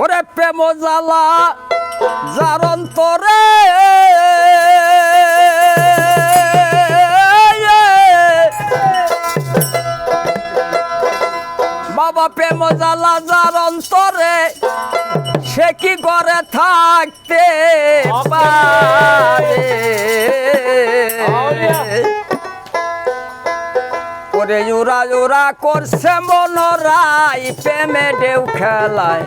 ওরে প্রেম জ্বালা যার অন্তরে বাবা প্রেম জ্বালা যার অন্তরে সে কি করে থাকতে পারে? ওরে জোরা জোরা করছে মনরাই। প্রেমে ঢেউ খেলায়।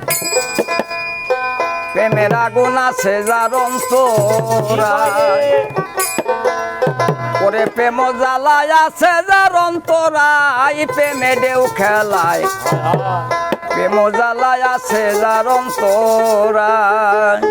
প্রেমের আগুন আছে যার অন্তরায়। ওরে প্রেম জ্বালায় আছে যার অন্তরায়। প্রেমে ঢেউ খেলায়। প্রেম জ্বালায় আছে যার অন্তরায়।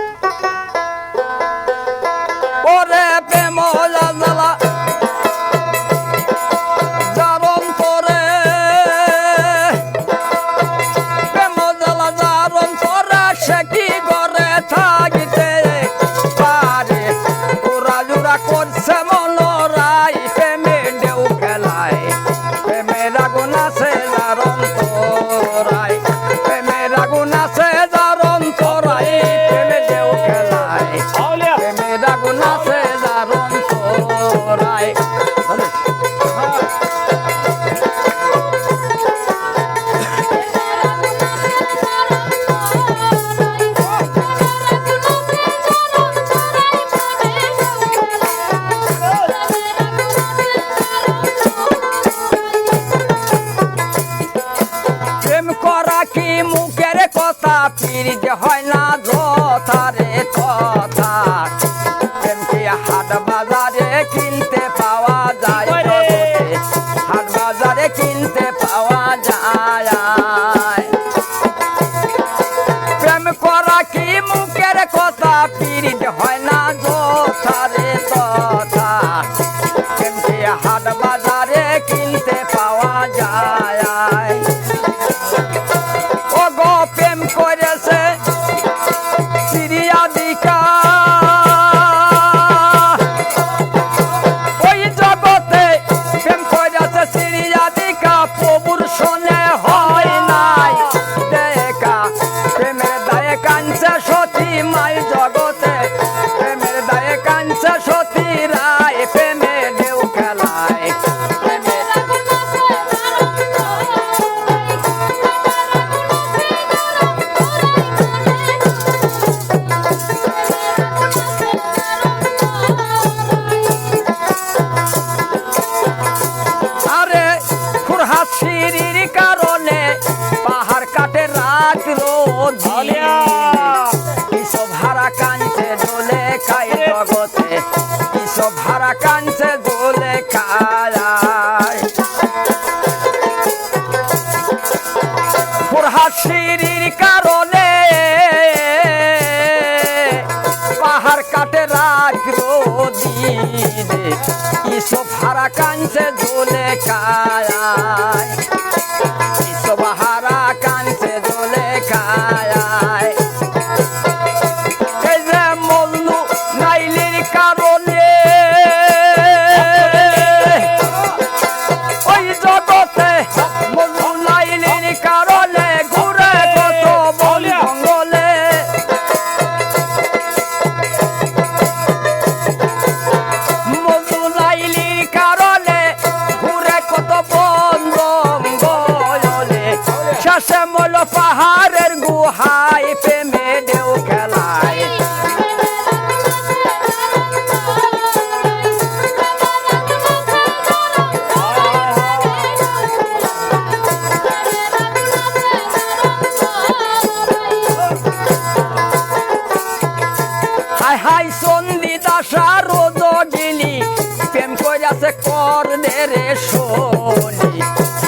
দেখায় জগতে কিসব হারাকান পাহাড়ের গুহাই প্রেমে ঢেউ খেলায়। হাই হাই সন্ধি দাসা রোদ গিলি প্রেম কইরাছে কর দে রে সোনি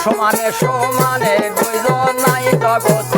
সমানে সমানে দুইজন নাই জগতে।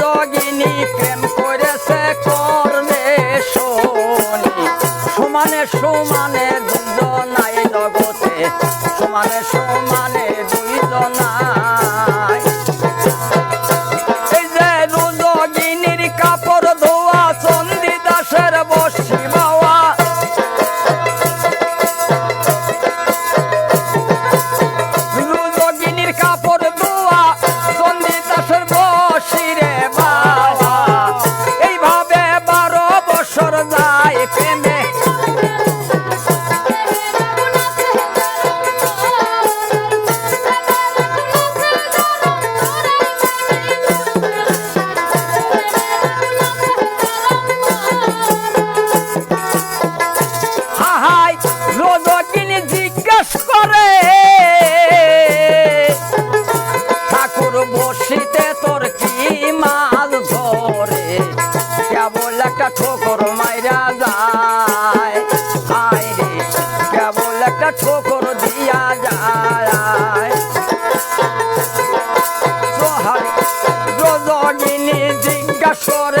for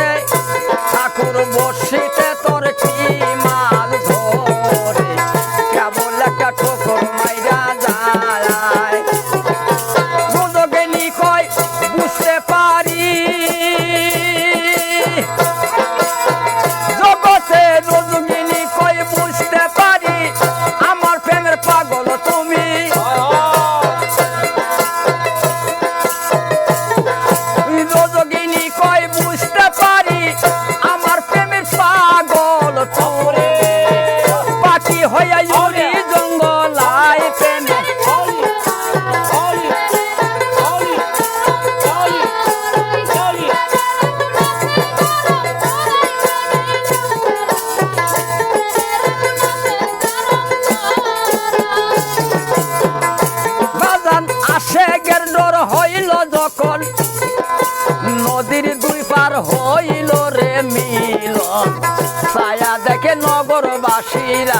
নদের ডর হইল যখন নদীর দুই পার হইল রে মিল ছায়া দেখে নগরবাসীরা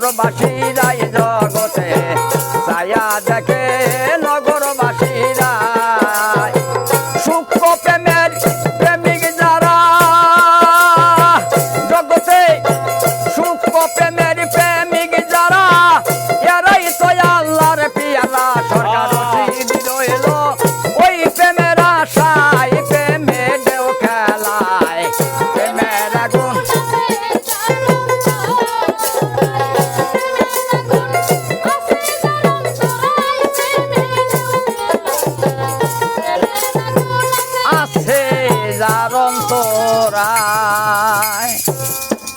শহরবাসীরাই জগতে ছায়া দেখে